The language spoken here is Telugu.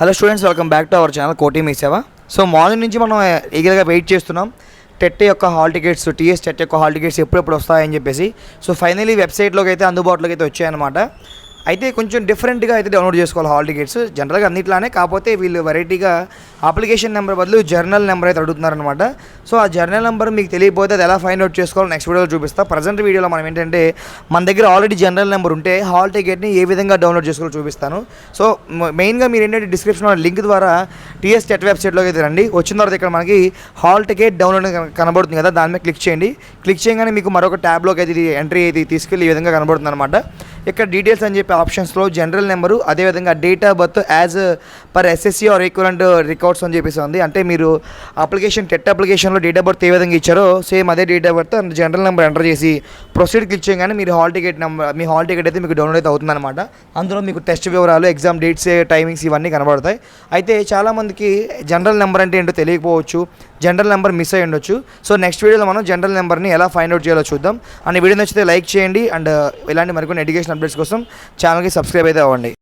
Hello students welcome back to our channel Koti Mee Seva. So morning నుంచి మనం ఈగర్గా వెయిట్ చేస్తున్నాం. టెట్ యొక్క హాల్ టికెట్స్ టీఎస్ టెట్ యొక్క హాల్ టికెట్స్ ఎప్పుడెప్పుడు వస్తాయని చెప్పేసి. సో ఫైనలీ వెబ్సైట్లోకి అయితే అందుబాటులోకి అయితే వచ్చాయన్నమాట. అయితే కొంచెం డిఫరెంట్గా అయితే డౌన్లోడ్ చేసుకోవాలి హాల్ టికెట్స్. జనరల్గా అన్నిట్లానే కాకపోతే వీళ్ళు వెరైటీగా అప్లికేషన్ నెంబర్ బదులు జర్నల్ నెంబర్ అయితే అడుగుతున్నారనమాట సో ఆ జర్నల్ నెంబర్ మీకు తెలియకపోతే అది ఎలా ఫైండ్ అవుట్ చేసుకోవాలో నెక్స్ట్ వీడియోలో చూపిస్తా. ప్రజెంట్ వీడియోలో మనం ఏంటంటే మన దగ్గర ఆల్రెడీ జనరల్ నెంబర్ ఉంటే హాల్ టికెట్ని ఏ విధంగా డౌన్లోడ్ చేసుకోవాలో చూపిస్తాను. సో మెయిన్గా మీరు ఏంటంటే డిస్క్రిప్షన్లో లింక్ ద్వారా టీఎస్ టెట్ వెబ్సైట్లోకి అయితే రండి. వచ్చిన తర్వాత ఇక్కడ మనకి హాల్ టికెట్ డౌన్లోడ్ కనబడుతుంది కదా దాని మీద క్లిక్ చేయండి. క్లిక్ చేయగానే మీకు మరొక ట్యాబ్లోకి అయితే ఇది ఎంట్రీ అయితే తీసుకెళ్ళి ఈ విధంగా కనబడుతుంది అనమాట ఇక్కడ డీటెయిల్స్ అని చెప్పి ఆప్షన్స్లో జనరల్ నెంబరు అదేవిధంగా date of birth as per SSC or equivalent records అని చెప్పేసి ఉంది. అంటే మీరు అప్లికేషన్ టెట్ అప్లికేషన్లో డేట్ ఆఫ్ బర్త్ ఏ విధంగా ఇచ్చారో సేమ్ అదే date of birth general number enter చేసి ప్రొసీడ్ క్లిక్ చేయగానే మీరు హాల్ టికెట్ నెంబర్ మీ హాల్ టికెట్ అయితే మీకు డౌన్లోడ్ అయితే అవుతుందన్నమాట. అందులో మీకు టెస్ట్ వివరాలు ఎగ్జామ్ డేట్స్ టైమింగ్స్ ఇవన్నీ కనబడతాయి. అయితే చాలామందికి జనరల్ నెంబర్ అంటే ఏంటో తెలియకపోవచ్చు జనరల్ నెంబర్ మిస్ అయ్యి ఉండొచ్చు. సో నెక్స్ట్ వీడియోలో మనం జనరల్ నెంబర్ని ఎలా ఫైండ్ అవుట్ చేయాలో చూద్దాం. అండ్ వీడియో నచ్చితే లైక్ చేయండి. అండ్ ఇలాంటి మరికొన్ని ఎడ్యుకేషన్ అప్డేట్స్ కోసం ఛానల్కి సబ్స్క్రైబ్ అయితే అవ్వండి.